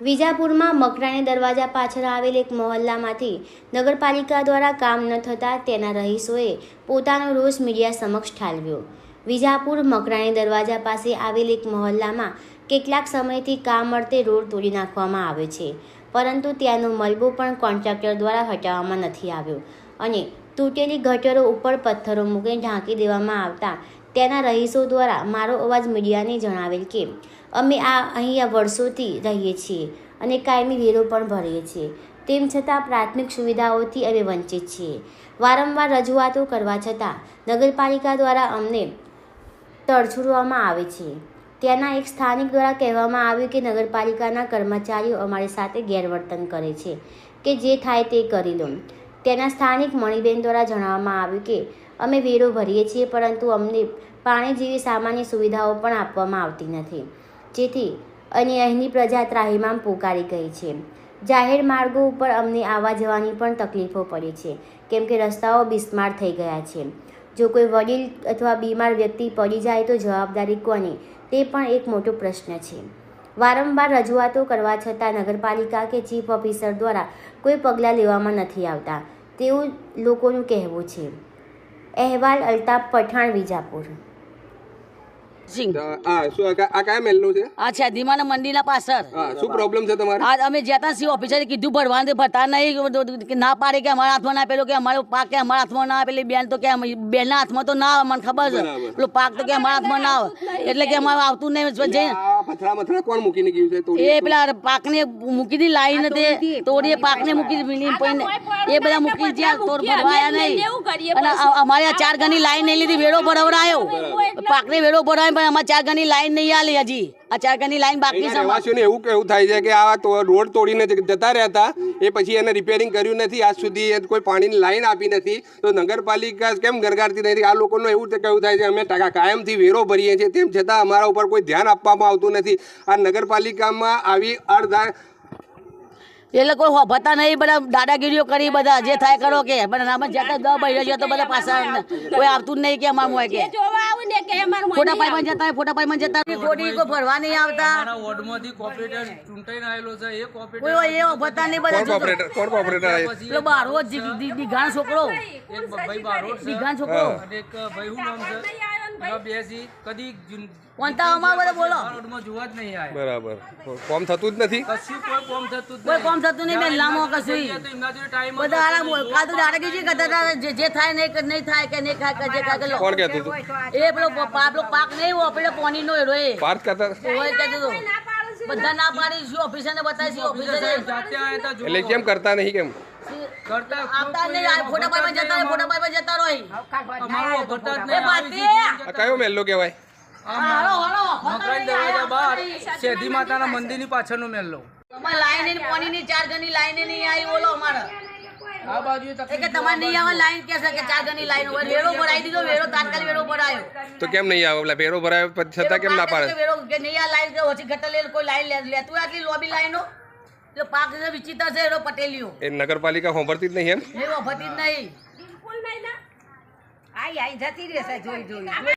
વિજાપુરમાં મકરાણી દરવાજા પાછળ આવેલ એક મહોલ્લામાંથી નગરપાલિકા દ્વારા કામ ન થતાં તેના રહીશોએ પોતાનો રોષ મીડિયા સમક્ષ ઠાલવ્યો. વિજાપુર મકરાણી દરવાજા પાસે આવેલ એક મહોલ્લામાં કેટલાક સમયથી કામ અર્થે રોડ તોડી નાખવામાં આવે છે, પરંતુ ત્યાંનો મલબો પણ કોન્ટ્રાક્ટર દ્વારા હટાવવામાં નથી આવ્યો અને તૂટેલી ગટરો ઉપર પથ્થરો મૂકીને ઢાંકી દેવામાં આવતા તેના રહીશો દ્વારા મારો અવાજ મીડિયાને જણાવેલ કે, અમે આ અહીંયા વર્ષોથી રહીએ છીએ અને કાયમી વેરો પણ ભરીએ છીએ. તેમ છતાં પ્રાથમિક સુવિધાઓથી અમે વંચિત છીએ. વારંવાર રજૂઆતો કરવા છતાં નગરપાલિકા દ્વારા અમને તડછોડવામાં આવે છે. ત્યાંના એક સ્થાનિક દ્વારા કહેવામાં આવ્યું કે નગરપાલિકાના કર્મચારીઓ અમારી સાથે ગેરવર્તન કરે છે કે જે થાય તે કરી લો. તેના સ્થાનિક મણિબેન દ્વારા જણાવવામાં આવ્યું કે અમે વેરો ભરીએ છીએ, પરંતુ અમને પાણી જેવી સામાન્ય સુવિધાઓ પણ આપવામાં આવતી નથી. જેથી અને અહીંની પ્રજા ત્રાહિમામ પોકારી ગઈ છે. જાહેર માર્ગો ઉપર અમને આવવા જવાની પણ તકલીફો પડી છે, કેમ કે રસ્તાઓ બિસ્માર થઈ ગયા છે. જો કોઈ વડીલ અથવા બીમાર વ્યક્તિ પડી જાય તો જવાબદારી કોની? તે પણ એક મોટો પ્રશ્ન છે. વારંવાર રજૂઆતો કરવા છતાં નગરપાલિકા કે ચીફ ઓફિસર દ્વારા કોઈ પગલાં લેવામાં નથી આવતા. તેવું લોકોનું કહેવું છે. અહેવાલ અલ્તાફ પઠાણ વિજાપુર. સિંહ આ શું આ આ કયા મહેલનું છે? આ છે ધીમાના મંદિરના પાછળ. હા શું પ્રોબ્લેમ છે તમારે? આ અમે જ્યાં સી ઓફિસરે કીધું ભરવાનું ભરતા નહીં કે ના પાડે કે અમારા હાથમાં ના પેલો કે અમારો પાક કે અમારા હાથમાં ના આવે પેલી બેન તો કે બેનના હાથમાં તો ના આવે મને ખબર છે. પેલો પાક તો કે અમારા હાથમાં ના આવે. એટલે કે અમારે આવતું નહીં જઈ પથરા મથરા કોણ મૂકીને ગયું છે એ પેલા પાકને મૂકી દી લાઈન તે તોડીએ પાકને મૂકી દી એ બધા મૂકી જ્યાં તોડ ભરવાયા નહીં. અને અમારે આ ચાર ગણી લાઈન નહીં લીધી વેળો ભરાવડાયો. પાકને વેળો ભરાય પણ અમારે ચાર ગણી લાઈન નહીં આલી હજી. આ ચાર ગણી લાઈન બાકી છે રહેવાસીઓને એવું કેવું થાય છે કે આ તો રોડ તોડીને જતા રહેતા એ પછી એને રિપેરિંગ કર્યું નથી આજ સુધી એ કોઈ પાણીની લાઈન આપી નથી. તો નગરપાલિકા કેમ ગરગારતી નથી? આ લોકોનું એવું કેવું થાય છે અમે ટકા કાયમથી વેરો ભરીએ છીએ તેમ છતાં અમારા ઉપર કોઈ ધ્યાન આપવામાં આવતું નથી. આ નગરપાલિકામાં આવી અડધા એ લોકો હોભતા નહીં બધા દાદાગીરીઓ કરી બધા જે થાય કરો કે. પણ આમાં જતા દ બહેરો તો બધા પાછા કોઈ આવતું જ નહીં કે અમારું હોય કે. ફોટા પાઈમાં જતા ફોટા પાઈમાં જતા ખોટી કોઈ ભરવા નહીં આવતા. અમારા વોર્ડમાંથી કોર્પોરેટર ચૂંટાઈને આવેલો છે એ કોર્પોરેટર કોઈ એ હોભતા નહીં બધા. કોણ જોતો. કોપરેટર? કોણ કોપરેટર આવે પેલો બારો જ દી- દી- છોકરો. એક ભાઈ બારો છે. દીઘાનો છોકરો. અને એક ભાઈ હું નામ છે? કદી બોલો. જોવા જ નહીં આવ્યા બરાબર. કોમ થતું જ નથી? કશું કોઈ કોમ થતું કોઈ કોમ થતું નહીં બેન લાંબો કશું. ટાઈમ બધા હતો બોલ કાં તો દાદાગીરી કરતા જે જે થાય નહીં નહીં થાય કે નહીં ખાય કે જે ખાય કોણ કહેતું હતું? એ પેલો પ- પાક નહીં હોય પેલો પોની નો એરો એ પાર્થ કરતા હોય કહેતો હતો. બધા ના પાડી ઓફિસર ને બતાવી ઓફિસરે. એટલે કેમ કરતા નહીં કેમ? કયો મહેલો કહેવાય? હાલો હાલો મકરાઈ દરવાજા બહાર શેધી માતાના મંદિરની પાછળનો મહેલો તમારે લાઈનની ની ચાર ગણી લાઈન નહીં આવી બોલો અમારે. આ બાજુ કે તમારે નહીં આવે લાઈન કે છે કે ચાર ગણી લાઈન હોય. વેરો ભરાઈ દીધો વેરો તાત્કાલિક વેરો ભરાયો. તો કેમ નહીં આવે? પેલા ભેરો ભરાયો પછી છતાં કેમ ના પાડે? વેરો કે નહીં આ લાઈન ઓછી ઘટા લે કોઈ લાઈન લે- લેતું આટલી લોબી લાઈનો? એટલે પાક જે વિચિત્ર છે એનો પટેલિયો એ નગરપાલિકા હોંભરતી જ નહીં એમ? એ વફતી જ નહીં આઈ આઈ જતી રહેશે જોઈ જોઈ.